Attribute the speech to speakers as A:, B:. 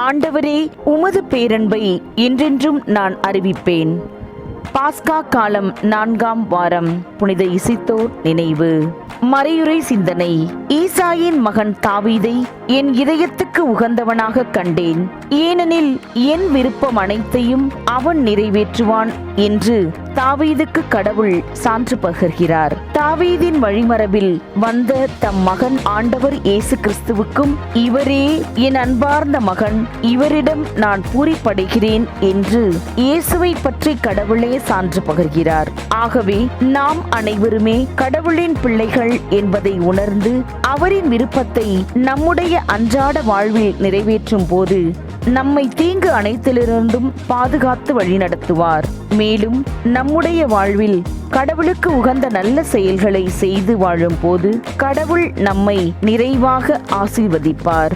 A: ஆண்டவரே உமது பேரன்பை என்றென்றும் நான் அறிவிப்பேன். பாஸ்கா காலம் நான்காம் வாரம் புனித இசைத்தோர் நினைவு. மறையுறை சிந்தனை ஈசாயின் மகன் தாவீதை என் இதயத்துக்கு உகந்தவனாக கண்டேன். ஏனெனில் என் விருப்பம் அனைத்தையும் அவன் நிறைவேற்றுவான் என்று தாவீதுக்கு கடவுள் சான்று பகர்கிறார். தாவீதின் வழிமரபில் வந்த தம் மகன் ஆண்டவர் இயேசு கிறிஸ்துவுக்கும் இவரே என் அன்பார்ந்த மகன் இவரிடம் நான் பூரிப்படைகிறேன் என்று இயேசுவை பற்றி கடவுளே சான்று பகர்கிறார். ஆகவே நாம் அனைவருமே கடவுளின் பிள்ளைகள் என்பதை உணர்ந்து அவரின் விருப்பத்தை நம்முடைய அன்றாட வாழ்வில் நிறைவேற்றும் போது நம்மை தீங்கு அனைத்திலிருந்தும் பாதுகாத்து வழிநடத்துவார். மேலும் நம்முடைய வாழ்வில் கடவுளுக்கு உகந்த நல்ல செயல்களை செய்து வாழும் போது கடவுள் நம்மை நிறைவாக ஆசீர்வதிப்பார்.